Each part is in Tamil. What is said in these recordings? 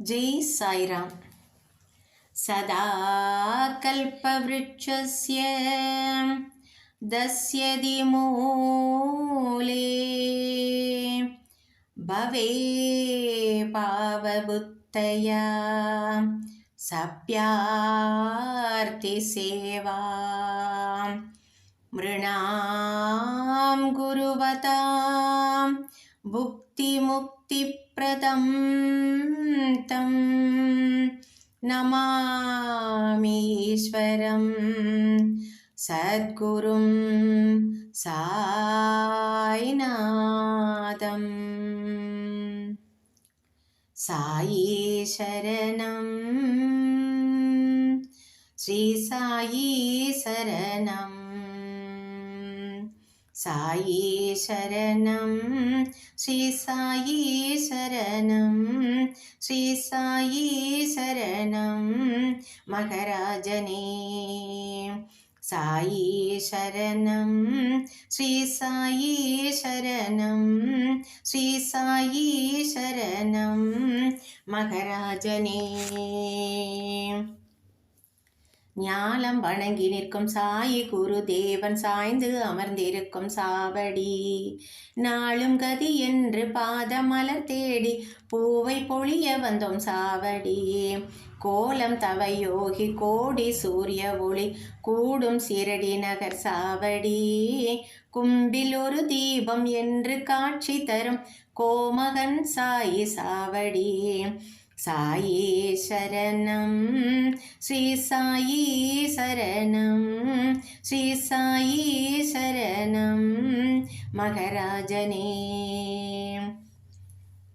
जय साईराम सदा कल्पवृक्षस्य दस्यति मूले भवे पावबुद्धया सप्यार्तिसेवा मृणां गुरुवतां भुक्तिमुक्तिप्रदं तं नमामीश्वरं सद्गुरुं सानादम् साई शरणं श्रीसाई शरणम् സായി ശരണം. ശ്രീ സായി ശരണം. ശ്രീ സായി ശരണം. മഹാരാജനേ സായി ശരണം. ശ്രീ സായി ശരണം. ശ്രീ സായി ശരണം. മഹാരാജനേ. ஞாலம் வணங்கி நிற்கும் சாயி குரு தேவன் சாய்ந்து அமர்ந்திருக்கும் சாவடி. நாளும் கதி என்று பாதமலர் தேடி பூவை பொழிய வந்தோம் சாவடி. கோலம் தவையோகி கோடி சூரிய ஒளி கூடும் சிரடி நகர் சாவடி. கும்பில் ஒரு தீபம் என்று காட்சி தரும் கோமகன் சாயி சாவடி. സായി ശരണം. ശ്രീ സായി ശരണം. ശ്രീ സായി ശരണം. മഹാരാജനേ.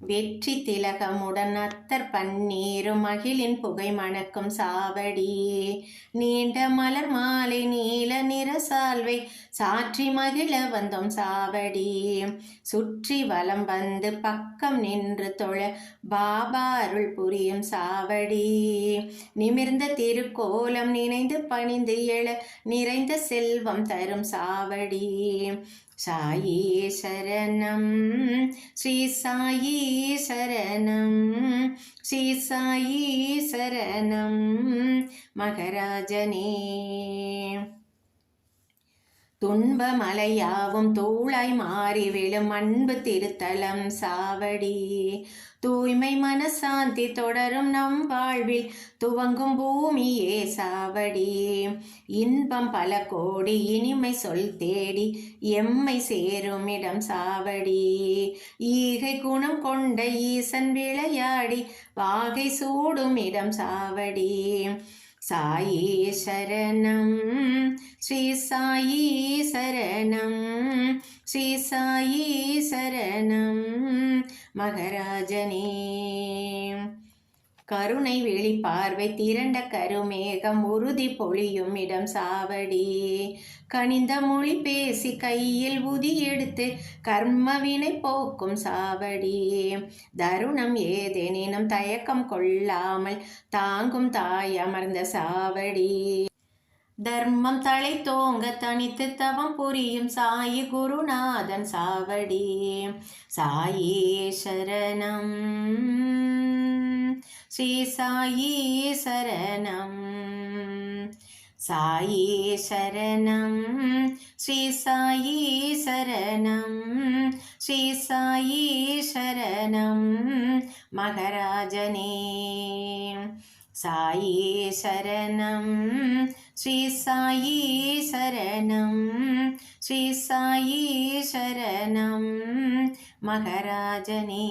வெற்றி திலகமுடன் அத்தர் பன்னீரும் மகிழின் புகை மணக்கும் சாவடி. நீண்ட மலர் மாலை நீல நிற சால்வை சாற்றி மகிழ வந்தோம் சாவடி. சுற்றி வலம் வந்து பக்கம் நின்று தொழ பாபா அருள் புரியும் சாவடி. நிமிர்ந்த திருக்கோலம் நினைந்து பணிந்து எழ நிறைந்த செல்வம் தரும் சாவடி. சாயி சரணம் ஸ்ரீ சாயி சரணம் ஸ்ரீ சாயி சரணம் மகராஜனே துன்ப மலையாவும் தூளாய் மாறி விழும் அன்பு திருத்தலம் சாவடி. தூய்மை மனசாந்தி தொடரும் நம் வாழ்வில் துவங்கும் பூமியே சாவடி. இன்பம் பல கோடி இனிமை சொல் தேடி எம்மை சேரும் இடம் சாவடி. ஈகை குணம் கொண்ட ஈசன் விளையாடி வாகை சூடும் இடம் சாவடி. സായി ശരണം. ശ്രീ സായി ശരണം. ശ്രീ സായി ശരണം. മഹാരാജനേ. கருணை வெளிப்பார்வை திரண்ட கருமேகம் உறுதி பொழியும் இடம் சாவடி. கனிந்த மொழி பேசி கையில் உதி எடுத்து கர்மவினை போக்கும் சாவடி. தருணம் ஏதேனும் தயக்கம் கொள்ளாமல் தாங்கும் தாய் அமர்ந்த சாவடி. தர்மம் தலை தோங்க தனித்து தவம் புரியும் சாயி குருநாதன் சாவடி. சாயி சரணம். ശ്രീ സായി ശരണം. സായി ശരണം. ശ്രീ സായി ശരണം. ശ്രീ സായി ശരണം. മഹാരാജനേ. സായി ശരണം. ശ്രീ സായി ശരണം. ശ്രീ സായി ശരണം. മഹാരാജനേ.